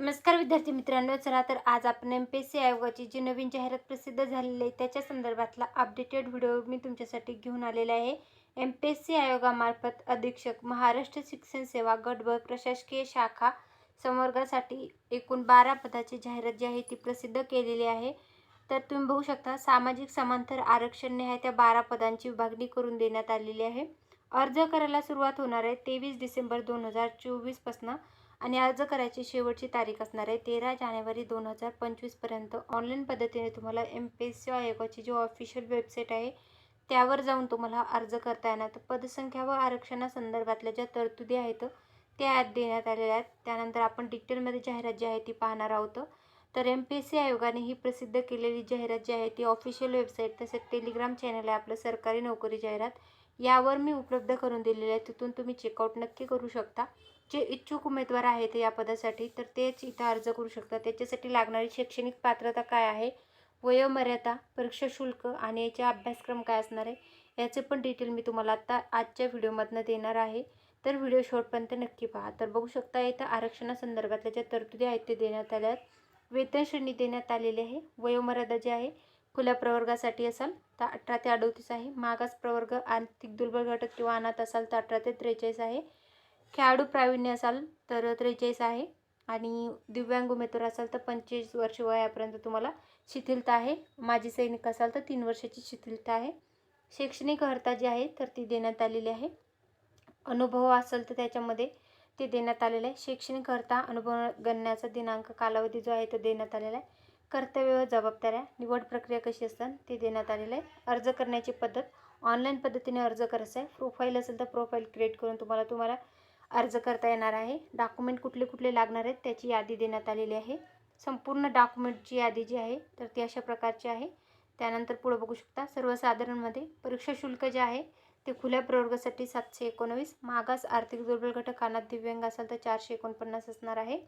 नमस्कार विद्यार्थी मित्रांनो चला तर आज आपण एम पी एस सी आयोगाची जी नवीन जाहिरात प्रसिद्ध झालेली आहे त्याच्या संदर्भातला अपडेटेड व्हिडिओ मी तुमच्यासाठी घेऊन आलेला आहे. एम पी एस सी आयोगामार्फत अधीक्षक महाराष्ट्र शिक्षण सेवा गट प्रशासकीय शाखा संवर्गासाठी एकूण बारा पदाची जाहिरात जी आहे ती प्रसिद्ध केलेली आहे. तर तुम्ही बघू शकता सामाजिक समांतर आरक्षण न्याय त्या बारा पदांची विभागणी करून देण्यात आलेली आहे. अर्ज करायला सुरुवात होणार आहे तेवीस डिसेंबर दोन हजार चोवीसपासनं आणि अर्ज करायची शेवटची तारीख असणार आहे तेरा जानेवारी दोन हजार पंचवीसपर्यंत ऑनलाईन पद्धतीने तुम्हाला एम पी एस सी आयोगाची जी ऑफिशियल वेबसाईट आहे त्यावर जाऊन तुम्हाला अर्ज करता येणार. तर पदसंख्या व आरक्षणासंदर्भातल्या ज्या तरतुदी आहेत त्या यात देण्यात आलेल्या आहेत. त्यानंतर आपण डिटेलमध्ये जाहिरात जी आहे ती पाहणार आहोत. तर एम पी एस सी आयोगाने ही प्रसिद्ध केलेली जाहिरात जी आहे ती ऑफिशियल वेबसाईट तसेच टेलिग्राम चॅनल आहे आपलं सरकारी नोकरी जाहिरात. यावर मी उपलब्ध करून दिलेले आहे. तिथून तुम्ही चेकआउट नक्की करू शकता. जे इच्छुक उमेदवार आहेत या पदासाठी तर तेच इथं अर्ज करू शकता. त्याच्यासाठी लागणारी शैक्षणिक पात्रता काय आहे? वयोमर्यादा परीक्षा शुल्क आणि याचे अभ्यासक्रम काय असणार आहे? याचे पण डिटेल मी तुम्हाला आत्ता आजच्या व्हिडिओमधनं देणार आहे. तर व्हिडिओ शेवटपर्यंत नक्की पहा. तर बघू शकता इथं आरक्षणासंदर्भातल्या ज्या तरतुदी आहेत ते देण्यात आल्या आहेत वेतन श्रेणी देण्यात आलेली आहे. वयोमर्यादा जी आहे खुल्या प्रवर्गासाठी असाल तर अठरा ते अडोतीस आहे. मागास प्रवर्ग आर्थिक दुर्बल घटक किंवा अनाथ असाल तर अठरा ते त्रेचाळीस आहे. खेळाडू प्रावीण्य असाल तर त्रेचाळीस आहे. आणि दिव्यांग उमेदवार असाल तर पंचवीस वर्ष वयापर्यंत तुम्हाला शिथिलता आहे. माजी सैनिक असाल तर तीन वर्षाची शिथिलता आहे. शैक्षणिक अर्हता जी आहे तर ती देण्यात आलेली आहे. अनुभव असेल तर त्याच्यामध्ये ते देण्यात आलेलं आहे. शैक्षणिक अर्हता अनुभव गणण्याचा दिनांक कालावधी जो आहे तो देण्यात आलेला आहे. कर्तव्य व जबाबदाऱ्या निवड प्रक्रिया कशी असतात ते देण्यात आलेलं आहे. अर्ज करण्याची पद्धत ऑनलाईन पद्धतीने अर्ज करायचा आहे. प्रोफाईल असेल तर प्रोफाईल क्रिएट करून तुम्हाला तुम्हाला अर्ज करता येणार आहे. डॉक्युमेंट कुठले कुठले लागणार आहेत त्याची यादी देण्यात आलेली आहे. संपूर्ण डॉक्युमेंटची यादी जी आहे तर ती अशा प्रकारची आहे. त्यानंतर पुढं बघू शकता सर्वसाधारणमध्ये परीक्षा शुल्क जे आहे ते खुल्या प्रवर्गासाठी सातशे एकोणवीस मागास आर्थिक दुर्बल घटक कानात दिव्यांग असाल तर चारशे एकोणपन्नास असणार आहे.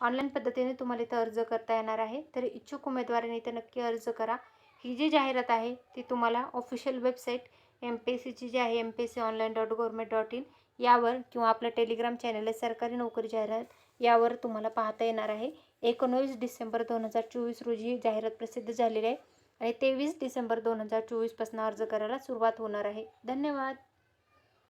ऑनलाईन पद्धतीने तुम्हाला इथं अर्ज करता येणार आहे. तर इच्छुक उमेदवारांनी इथं नक्की अर्ज करा. ही जी जाहिरात आहे ती तुम्हाला official website M P S सीची जी आहे M P S C online dot government dot in यावर किंवा आपलं टेलिग्राम चॅनल आहे सरकारी नोकरी जाहिरात यावर तुम्हाला पाहता येणार आहे. एकोणवीस डिसेंबर दोन हजार चोवीस रोजी ही जाहिरात प्रसिद्ध झालेली आहे आणि तेवीस डिसेंबर दोन हजार चोवीसपासून अर्ज करायला सुरुवात होणार आहे. धन्यवाद.